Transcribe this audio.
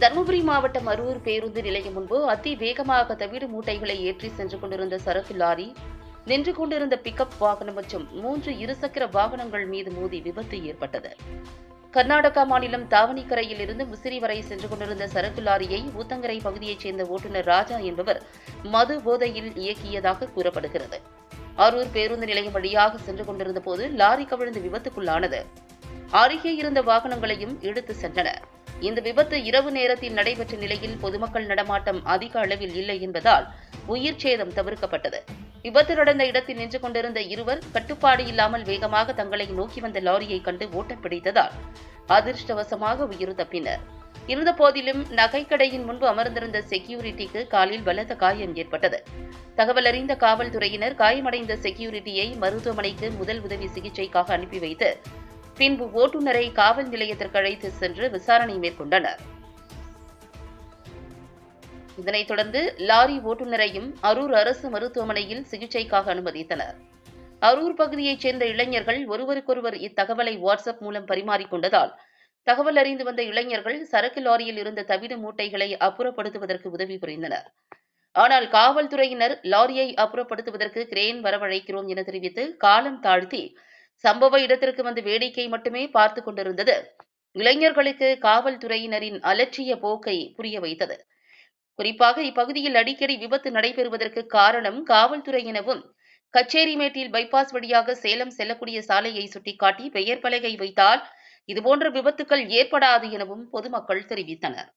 தருமபுரி மாவட்டம் அரூர் பேருந்து நிலையம் முன்பு அதி வேகமாக தவிடு மூட்டைகளை ஏற்றி சென்று கொண்டிருந்த சரக்கு லாரி நின்று கொண்டிருந்த பிக்கப் வாகனம் மற்றும் மூன்று இருசக்கர வாகனங்கள் மீது மோதி விபத்து ஏற்பட்டது. கர்நாடகா மாநிலம் தாவணிக்கரையில் இருந்து முசிறி வரை சென்று கொண்டிருந்த சரக்கு லாரியை ஊத்தங்கரை பகுதியைச் சேர்ந்த ஓட்டுநர் ராஜா என்பவர் மது போதையில் இயக்கியதாக கூறப்படுகிறது. அரூர் பேருந்து நிலையம் வழியாக சென்று கொண்டிருந்த போது லாரி கவிழ்ந்து விபத்துக்குள்ளானது. அருகே இருந்த வாகனங்களையும் இழுத்து சென்றன இந்த விபத்து இரவு நேரத்தில் நடைபெற்ற நிலையில் பொதுமக்கள் நடமாட்டம் அதிக அளவில் இல்லை என்பதால் உயிர் சேதம் தவிர்க்கப்பட்டது. விபத்து நடந்த இடத்தில் நின்று கொண்டிருந்த இருவர் கட்டுப்பாடு இல்லாமல் வேகமாக தங்களை நோக்கி வந்த லாரியை கண்டு ஓட்டம் பிடித்ததால் அதிர்ஷ்டவசமாக உயிர் தப்பினர். இருந்த போதிலும் நகைக்கடையின் முன்பு அமர்ந்திருந்த செக்யூரிட்டிக்கு காலில் பலத்த காயம் ஏற்பட்டது. தகவல் அறிந்த காவல்துறையினர் காயமடைந்த செக்யூரிட்டியை மருத்துவமனைக்கு முதல் உதவி சிகிச்சைக்காக அனுப்பி வைத்து பின்பு ஓட்டுநரை காவல் நிலையத்திற்கு அழைத்து சென்று விசாரணை மேற்கொண்டனர். இதனைத் தொடர்ந்து லாரி ஓட்டுநரையும் அரூர் அரசு மருத்துவமனையில் சிகிச்சைக்காக அனுமதித்தனர். அரூர் பகுதியைச் சேர்ந்த இளைஞர்கள் ஒருவருக்கொருவர் இத்தகவலை வாட்ஸ்அப் மூலம் பரிமாறிக்கொண்டதால் தகவல் அறிந்து வந்த இளைஞர்கள் சரக்கு லாரியில் இருந்த தவிடு மூட்டைகளை அப்புறப்படுத்துவதற்கு உதவி புரிந்தனர். ஆனால் காவல்துறையினர் லாரியை அப்புறப்படுத்துவதற்கு கிரேன் வரவழைக்கிறோம் என தெரிவித்து காலம் தாழ்த்தி சம்பவ இடத்திற்கு வந்து வேடிக்கை மட்டுமே பார்த்து கொண்டிருந்தது. இளைஞர்களுக்கு காவல்துறையினரின் அலட்சிய போக்கை புரிய வைத்தது. குறிப்பாக இப்பகுதியில் அடிக்கடி விபத்து நடைபெறுவதற்கு காரணம் காவல்துறை எனவும் கச்சேரிமேட்டில் பைபாஸ் வழியாக சேலம் செல்லக்கூடிய சாலையை சுட்டிக்காட்டி பெயர் பலகை வைத்தால் இதுபோன்ற விபத்துக்கள் ஏற்படாது எனவும் பொதுமக்கள் தெரிவித்தனர்.